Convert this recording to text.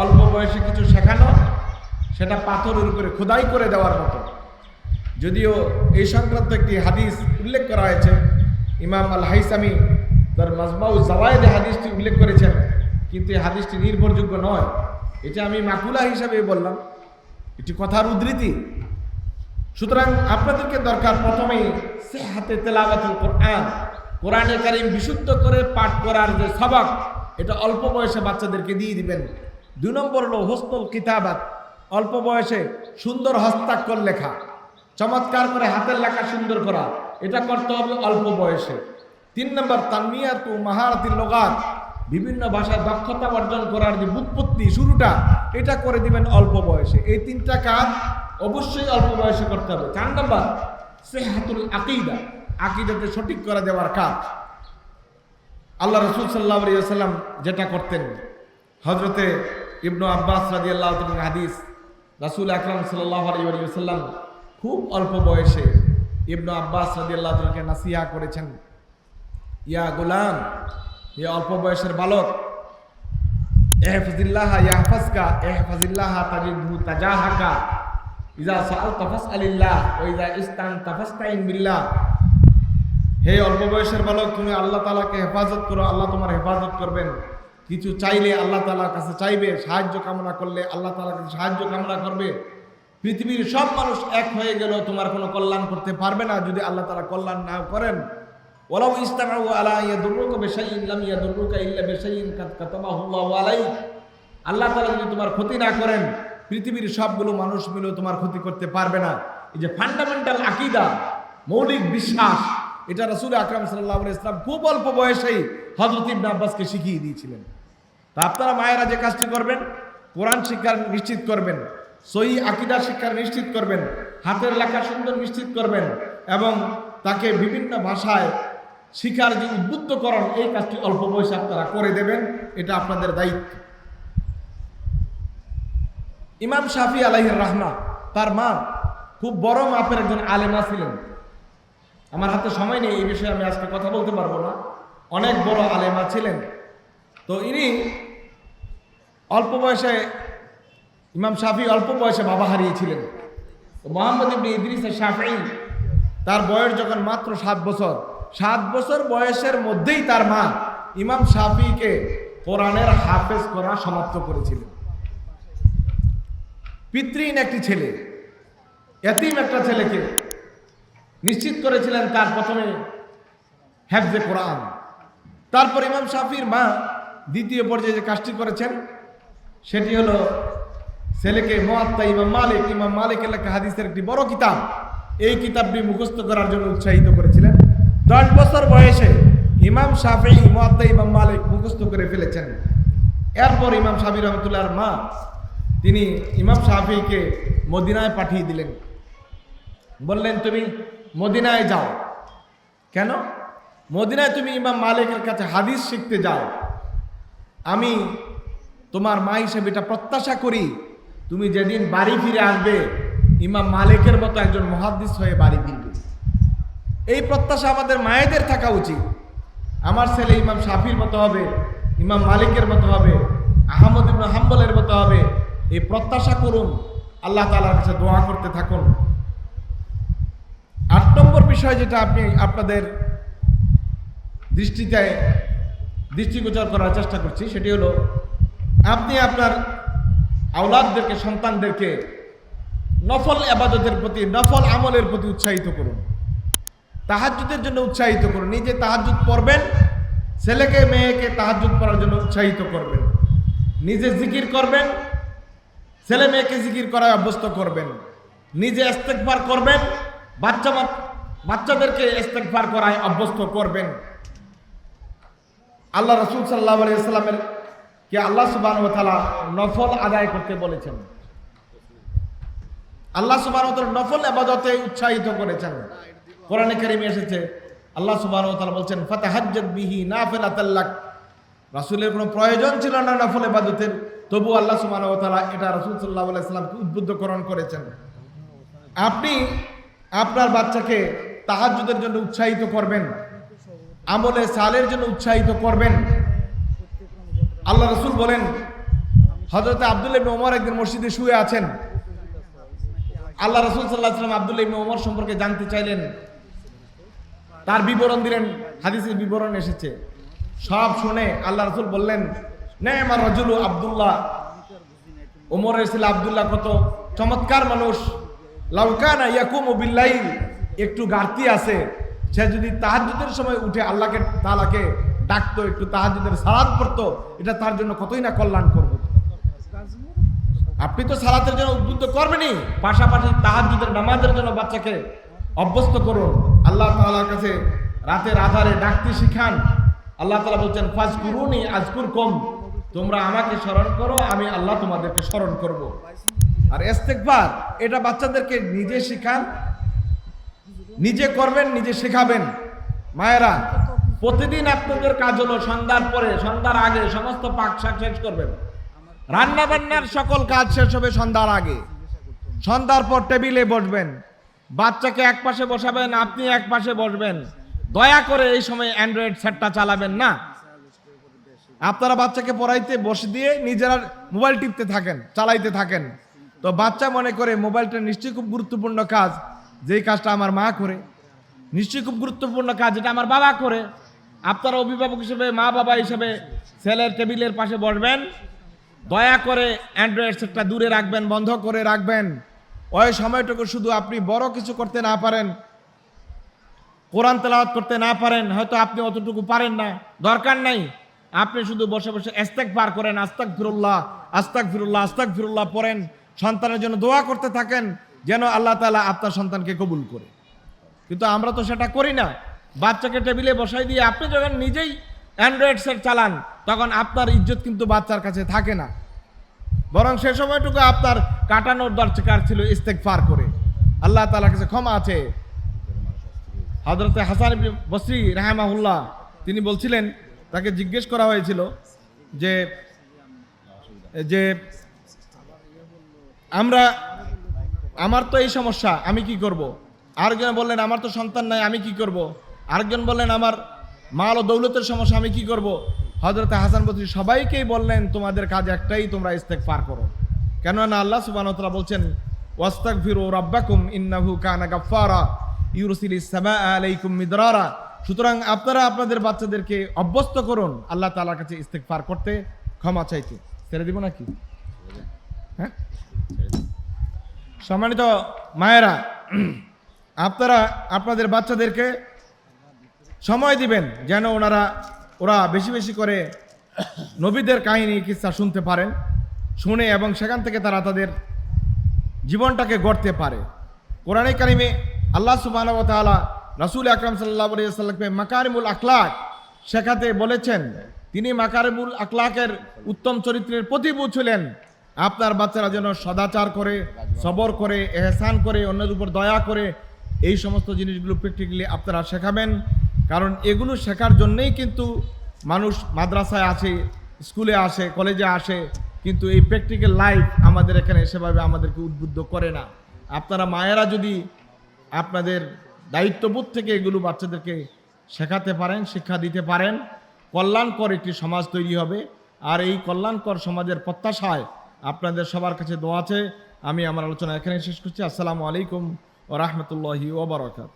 অল্প বয়সে কিছু শেখানো, সেটা পাথরের উপরে খোদাই করে দেওয়ার মতো। যদিও এই সংক্রান্ত একটি হাদিস উল্লেখ করা হয়েছে। ইমাম আল হাইসামি তার মাজমাউ জাওয়ায়েদে হাদিসটি উল্লেখ করেছেন, কিন্তু এই হাদিসটি নির্ভরযোগ্য নয়। এটা আমি মাকুলা হিসাবে বললাম। এটি কথার উদ্ধৃতি। সুতরাং আপনাদেরকে দরকার প্রথমেই সে হাতে তেলাবাতুল কোরআন। কোরআনে কারিম বিশুদ্ধ করে পাঠ করার যে সবক, এটা অল্প বয়সে বাচ্চাদেরকে দিয়ে দিবেন। দুই নম্বর হলো হোস্তল কিতাবাত। অল্প বয়সে সুন্দর হস্তাক্ষর লেখা। চমৎকার করে হাতের লেখা সুন্দর করা। এটা করতে হবে অল্প বয়সে। তিন নম্বর, তানমিয়াতু মাহারাতিল লোগাত। বিভিন্ন ভাষায় দক্ষতা অর্জন করার যে বুৎপত্তি শুরুটা, এটা করে দিবেন অল্প বয়সে। এই তিনটা কাজ অবশ্যই অল্প বয়সে করতে হবে। চার নম্বর, সেহাতুল আকিদা। আকিদাতে সঠিক করে দেওয়ার কাজ। আল্লাহ রসুল সাল্লাহ সাল্লাম যেটা করতেন হজরতে ইবনু আব্বাস রাজি আল্লাহ হাদিস। রাসুল আকরাম সাল্লাহ আলী সাল্লাম খুব অল্প বয়সে ইবনু আব্বাস রাজি আল্লাহ নাসিহা করেছেন। ইয়া গোলাম ইয়া অল্প বয়সের বালক, এহফাজিল্লাহ ইয়াহফাজকা, এহফাজিল্লাহ তাজিদহু তাজাহাকা ইজা সাআল তাফাসআলিল্লাহ ওয়া ইজা ইস্তান তাফাস্তাইন বিল্লাহ। হে অল্প বয়সের বালক, তুমি আল্লাহ তাআলাকে হেফাজত করো, আল্লাহ তোমার হেফাজত করবেন। কিছু চাইলে আল্লাহ তাআলার কাছে চাইবে, সাহায্য কামনা করলে আল্লাহ তাআলার কাছে সাহায্য কামনা করবে। পৃথিবীর সব মানুষ এক হয়ে গেল তোমার কোনো কল্যাণ করতে পারবে না যদি আল্লাহ তালা কল্যাণ না করেন। ওলাউ ইস্তামাউ আলা ইয়াদুররুকা বিশাইইন, লাম ইয়াদুররুকা ইল্লা বিশাইইন, কাদ কাতাবাহু আল্লাহু আলাইক আল্লাহ তাআলা যদি তোমার ক্ষতি না করেন, পৃথিবীর সবগুলো মানুষ মিলেও তোমার ক্ষতি করতে পারবে না। এই যে ফান্ডামেন্টাল আকীদা, মৌলিক বিশ্বাস, এটা রাসূল আকরাম সাল্লাল্লাহু ইসলাম খুব অল্প বয়সেই হযরত ইবনে আব্বাসকে শিখিয়ে দিয়েছিলেন। তা আপনারা মায়েরা যে কাজটি করবেন, কোরআন শিক্ষার নিশ্চিত করবেন, সহি আকিদা শিক্ষার নিশ্চিত করবেন, হাতের লেখা সুন্দর নিশ্চিত করবেন এবং তাকে বিভিন্ন ভাষায় শিখার যে উদ্বুদ্ধকরণ, এই কাজটি অল্প বয়সে আপনারা করে দেবেন, এটা আপনাদের দায়িত্ব। ইমাম শাফি আলাইহির রাহমা, তার মা খুব বড় মাপের একজন আলেমা ছিলেন। আমার হাতে সময় নেই, এই বিষয়ে আমি আজকে কথা বলতে পারব না। অনেক বড় আলেমা ছিলেন। তো ইনি অল্প বয়সে, ইমাম শাফি অল্প বয়সে বাবা হারিয়েছিলেন। তো মোহাম্মদ ইবনে ইদ্রিস শাফি, তার বয়স যখন মাত্র সাত বছর সাত বছর বয়সের মধ্যেই তার মা ইমাম শাফিকে কোরআনের হাফেজ করা সমাপ্ত করেছিলেন। পিতৃহীন একটি ছেলে, এতিম একটা ছেলেকে নিশ্চিত করেছিলেন তার প্রথমে হ্যাফজে কোরআন। তারপর ইমাম শাফির মা দ্বিতীয় পর্যায়ে যে কাজটি করেছেন, সেটি হলো ছেলেকে মোয়াত্তা ইমাম মালিক, ইমাম মালিকের লেখা হাদিসের একটি বড় কিতাব। এই কিতাবটি মুখস্থ করার জন্য উৎসাহিত করেছিলেন। দশ বছর বয়সে ইমাম শাফি মোয়াত্তা ইমাম মালিক মুখস্থ করে ফেলেছেন। এরপর ইমাম শাফি রহমতুল্লাহর মা, তিনি ইমাম শাফিকে মদিনায় পাঠিয়ে দিলেন। বললেন, তুমি মদিনায় যাও। কেন? মদিনায় তুমি ইমাম মালিকের কাছে হাদিস শিখতে যাও। আমি তোমার মা হিসেবে এটা প্রত্যাশা করি। তুমি যেদিন বাড়ি ফিরে আসবে, ইমাম মালিকের মতো একজন মহাদিস হয়ে বাড়ি ফিরবে। এই প্রত্যাশা আমাদের মায়েদের থাকা উচিত। আমার ছেলে ইমাম শাফির মতো হবে, ইমাম মালিকের মতো হবে, আহমদ ইবন হাম্বলের মতো হবে। এই প্রত্যাশা করুন, আল্লাহ তালার কাছে দোয়া করতে থাকুন। আট নম্বর বিষয় যেটা আপনি আপনাদের দৃষ্টিতে দৃষ্টিগোচর করার চেষ্টা করছি। সেটি হলো, আপনি আপনার আওলাদদেরকে, সন্তানদেরকে নফল আবাদতের প্রতি, নফল আমলের প্রতি উৎসাহিত করুন। তাহাজুদের জন্য উৎসাহিত করুন। নিজে তাহাজুদ পড়বেন, ছেলেকে, মেয়েকে তাহাজুদ পড়ার জন্য উৎসাহিত করবেন। নিজে জিকির করবেন, ছেলে মেয়েকে জিকির করায় অভ্যস্ত করবেন। নিজে ইস্তেকবার করবেন, বাচ্চা বাচ্চাদেরকে ইস্তেকবার করায় অভ্যস্ত করবেন। আল্লাহ রসুল সাল্লাহ আলিয়াল্লামের কে আল্লাহ সুবাহ তালা নফল আদায় করতে বলেছেন। আল্লাহ সুবাহ নফল আবাদতে উৎসাহিত করেছেন। কোরআনে কারিমে এসেছে, আল্লাহ সুবাহ তালা বলছেন, ফাতাহাজ্জাদ বিহি নাফিল আতাল্লাক রাসুলের কোনো প্রয়োজন ছিল না নফল আবাদতের, তবু আল্লাহ সুবাহ তালা এটা রসুল সাল্লাহ আলাইসাল্লামকে উদ্বুদ্ধকরণ করেছেন। আপনি আপনার বাচ্চাকে তাহাজুদের জন্য উৎসাহিত করবেন। আমলে সালের জন্য উৎসাহিত করবেন। আল্লাহ রসুল বলেন হজরত আব্দুল ইবনে ওমর একদিন মসজিদে শুয়ে আছেন। আল্লাহ রসুল সাল্লাহ সাল্লাম আব্দুল ইবনে ওমর সম্পর্কে জানতে চাইলেন। তার বিবরণ দিলেন, হাদিসের বিবরণ এসেছে। সব শুনে আল্লাহ রসুল বললেন নে আমার রজুলু আব্দুল্লাহ। ওমরের ছিল আব্দুল্লাহ কত চমৎকার মানুষ। লাউকানা ইয়াকুম বিল্লাইল, একটু গার্তি আছে। সে যদি তাহাজ্জুদের সময় উঠে আল্লাহকে তালাকে ডাকতো, একটু তাহাজ্জুদের সালাদ পড়তো, এটা তার জন্য কতই না কল্যাণ করব? আপনি তো সালাতের জন্য উদ্বুদ্ধ করবেনই। পাশাপাশি তাহাজ্জুদের নামাজের জন্য বাচ্চাকে অভ্যস্ত করুন। আল্লাহ তাআলার কাছে রাতের আধারে ডাকতে শিখান। আল্লাহ তালা বলছেন ফাজ কুরুনি আজকুর কম তোমরা আমাকে স্মরণ করো, আমি আল্লাহ তোমাদেরকে স্মরণ করব। আর ইস্তেগফার, এটা বাচ্চাদেরকে নিজে শিখান নিজে করবেন, নিজে শেখাবেন। মায়েরা, প্রতিদিন আপনাদের কাজ হলো সন্ধ্যার পরে, সন্ধ্যার আগে সমস্ত পাক শাক শেষ করবেন। রান্না বান্নার সকল কাজ শেষ হবে সন্ধ্যার আগে। সন্ধ্যার পর টেবিলে বসবেন। বাচ্চাকে এক পাশে বসাবেন, আপনি এক পাশে বসবেন। দয়া করে এই সময় অ্যান্ড্রয়েড সেটটা চালাবেন না। আপনারা বাচ্চাকে পড়াইতে বসে দিয়ে নিজেরা মোবাইল টিপতে থাকেন, চালাইতে থাকেন। তো বাচ্চা মনে করে মোবাইলটা নিশ্চয়ই খুব গুরুত্বপূর্ণ কাজ। যেই কাজটা আমার মা করে, নিশ্চয়ই খুব গুরুত্বপূর্ণ কাজ যেটা আমার বাবা করে। আপনারা অভিভাবক হিসেবে, মা বাবা হিসেবে ছেলের টেবিলের পাশে বসবেন, দয়া করে অ্যান্ড্রয়েড সেটটা দূরে রাখবেন, বন্ধ করে রাখবেন। ওই সময়টুকু শুধু আপনি বড় কিছু করতে না পারেন, কোরআন তেলাওয়াত করতে না পারেন, হয়তো আপনি অতটুকু পারেন না, দরকার নাই। আপনি শুধু বসে বসে এস্তেক পার করেন আস্তাক ফিরুল্লাহ আস্তাক ফিরুল্লাহ আস্তাক ফিরুল্লাহ পড়েন, সন্তানের জন্য দোয়া করতে থাকেন যেন আল্লাহ তালা আপনার সন্তানকে কবুল করে। কিন্তু আমরা তো সেটা করি না। বাচ্চাকে টেবিলে বসাই দিয়ে আপনি যখন নিজেই অ্যান্ড্রয়েড সেট চালান, তখন আপনার ইজ্জত কিন্তু বাচ্চার কাছে থাকে না। বরং সে সময়টুকু আপনার কাটানোর দরকার ছিল ইস্তেক পার করে। আল্লাহ তালার কাছে ক্ষমা আছে। হজরতে হাসান বসরি রাহমাহুল্লাহ, তিনি বলছিলেন, তাকে জিজ্ঞেস করা হয়েছিল যে যে আমরা আমার তো এই সমস্যা, আমি কি করব? আরেকজন বললেন, আমার তো সন্তান নাই, আমি কি করব? আরেকজন বললেন, আমার মাল ও দৌলতের সমস্যা, আমি কি করব? হজরত হাসান বসরি সবাইকেই বললেন, তোমাদের কাজ একটাই, তোমরা ইস্তেক পার করো। কেননা আল্লাহ সুবাহতলা বলছেন ওয়াস্তাক ফিরু রাব্বাকুম, ইন্নাহু কানা গাফফারা, ইউরসিল ইসামা আলাইকুম মিদরারা। সুতরাং আপনারা আপনাদের বাচ্চাদেরকে অভ্যস্ত করুন, আল্লাহ তাআলার কাছে ইস্তেক পার করতে ক্ষমা চাইতে। ছেড়ে দিব নাকি? হ্যাঁ? সম্মানিত মায়েরা, আপনারা, আপনাদের বাচ্চাদেরকে সময় দিবেন যেন ওনারা, ওরা বেশি বেশি করে নবীদের কাহিনী কিচ্ছা শুনতে পারেন, শুনে এবং সেখান থেকে তারা তাদের জীবনটাকে গড়তে পারে। কোরআনে কারিমে আল্লাহ সুবাহ তাআলা রাসূল আকরাম সাল্লাহ সাল্লামকে মাকারিমুল আখলাক শেখাতে বলেছেন। তিনি মাকারিমুল আখলাকের উত্তম চরিত্রের প্রতিভূ ছিলেন। আপনার বাচ্চারা যেন সদাচার করে, সবর করে, এহসান করে, অন্যের উপর দয়া করে এই সমস্ত জিনিসগুলো প্র্যাকটিক্যালি আপনারা শেখাবেন। কারণ এগুলো শেখার জন্যই কিন্তু মানুষ মাদ্রাসায় আসে, স্কুলে আসে, কলেজে আসে, কিন্তু এই প্র্যাকটিক্যাল লাইফ আমাদের এখানে সেভাবে আমাদেরকে উদ্বুদ্ধ করে না। আপনারা মায়েরা যদি আপনাদের দায়িত্ববোধ থেকে এগুলো বাচ্চাদেরকে শেখাতে পারেন, শিক্ষা দিতে পারেন, কল্যাণকর একটি সমাজ তৈরি হবে। আর এই কল্যাণকর সমাজের প্রত্যাশায় আপনাদের সবার কাছে দোয়া আছে। আমি আমার আলোচনা এখানে শেষ করছি। আসসালামু আলাইকুম ও রহমতুল্লাহি ওবরাকাত